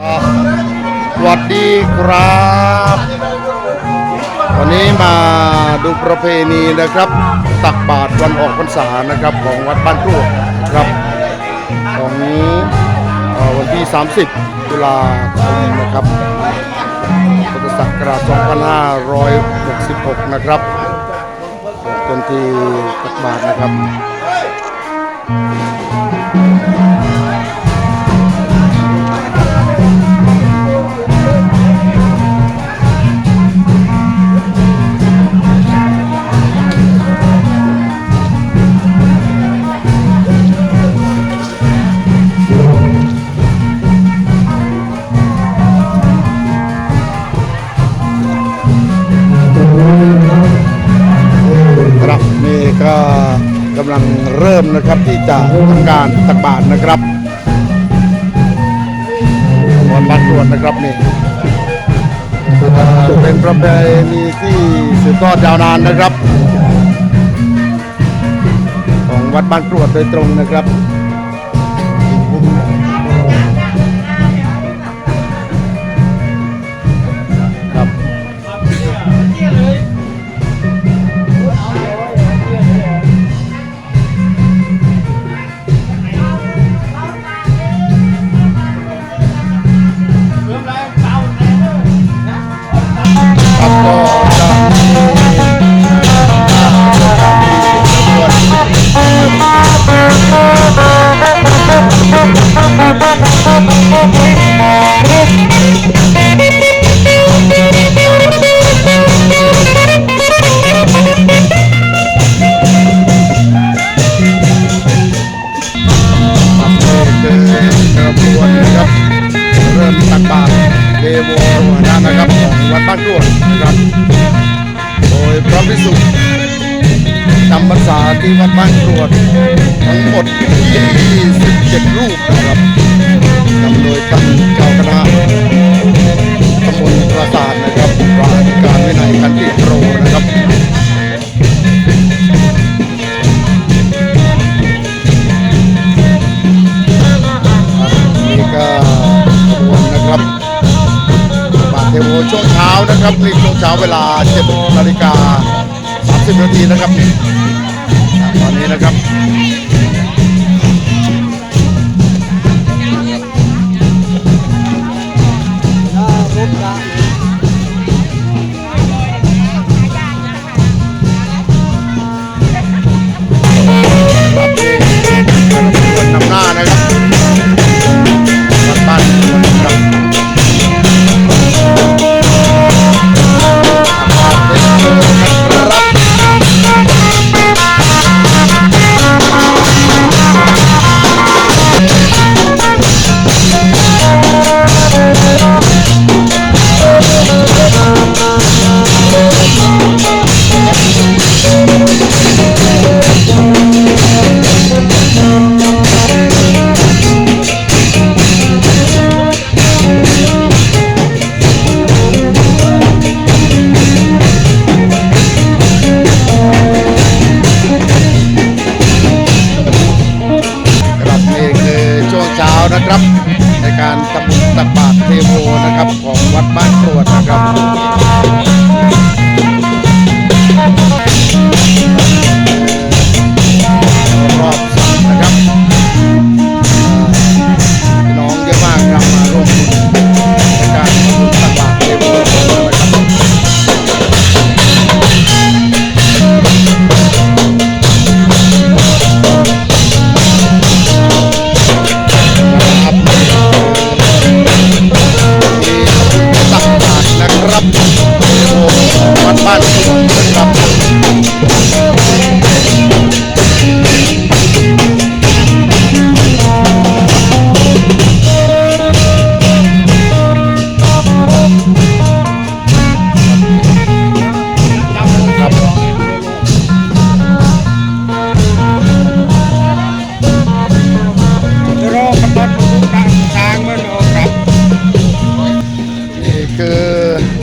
สวัสดีครับ วันนี้มาดูประเพณีนะครับ ตักบาตรวันออกพรรษานะครับ ของวัดบ้านกรวครับ ของวันที่ 30 ตุลาคมนะครับพุทธศักราช2566 นะครับต้นที่ตักบาตรนะครับำลังเริ่มนะครับที่จะทำการตักบาตรนะครับวันบ้านตรวจนะครับนี่เป็นประเพณีที่สืบทอดยาวนานนะครับ ของวัดบ้านตรวจโดยตรงนะครับ รษาที่วัดบ้านกรวดทั้งหมด 27 รูปนะครับนำโดยท่านเจ้าคณะตำบลปราสาทนะครับพระอธิการวินัยคันติโรนะครับนี่ก็ขบวนนะครับบาทเทโวช่วงเช้านะครับนี่ช่วงเช้าเวลา 7 นาฬิกา30นาทีนะครับ ตอนนี้นะครับครับ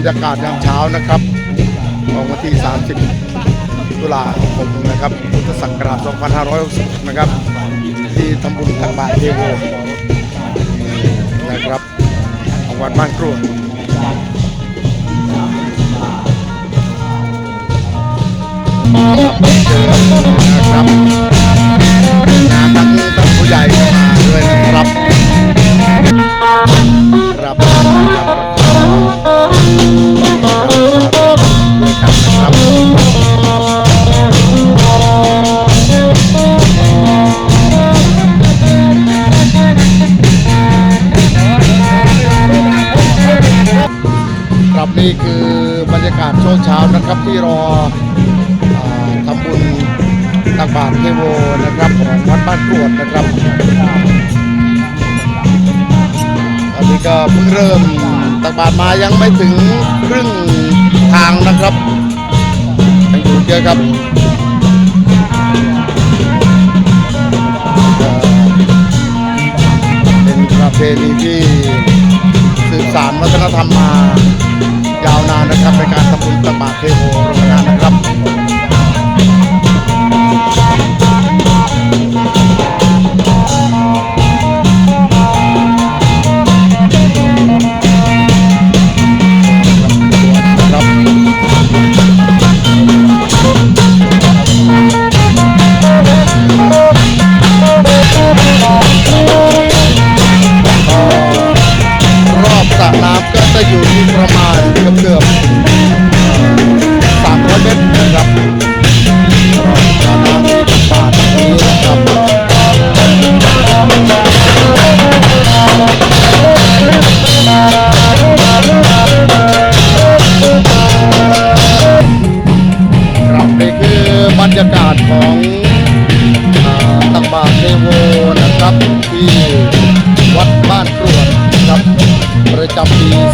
รรยากาศยามเช้านะครับของวันที่ 30 ตุลาคมนะครับพุทธศักราช 2560 นะครับ ที่ทำบุญตักบาตรเทโวนะครับของวัดบ้านกรวดนะครับงานทั้งทั้งผู้ใหญ่ก็มาด้วยนะครับ ครับครับนี่คือบรรยากาศช่วงเช้านะครับที่รอทำบุญตักบาตรเทโวนะครับของวัดบ้านกรวดนะครับ นนี้ก็เพิ่งเริ่มตักบาตรมายังไม่ถึงครึ่งทางนะครับยังอยู่เยอะครับเอ่อเป็นประเพณีที่สืบสานวัฒนธรรมมายาวนานนะครับในการทำบุญตักบาตรเทโวโรงงานนะครับ ป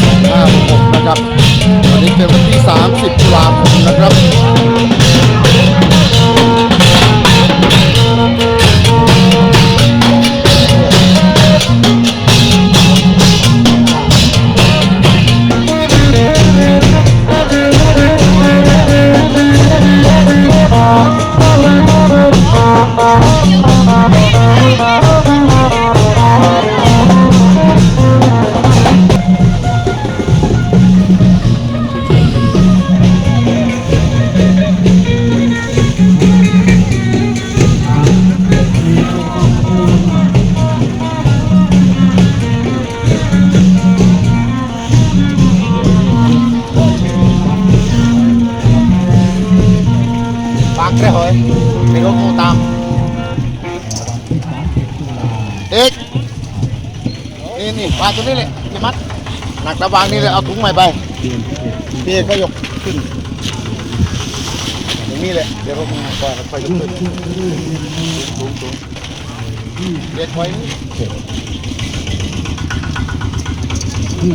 ในรถมูตามเอ็กนี่นี่ปลาตัวนี้แหละที่มัดหนักระวางนี่เลยเอาถุงใหม่ไปพี่เอกก็ยกขึ้นอย่างนี้แหละเดี๋ยวเรถมูก่อนค่อยยกขึ้นสูงสูงเด็กไว้นี่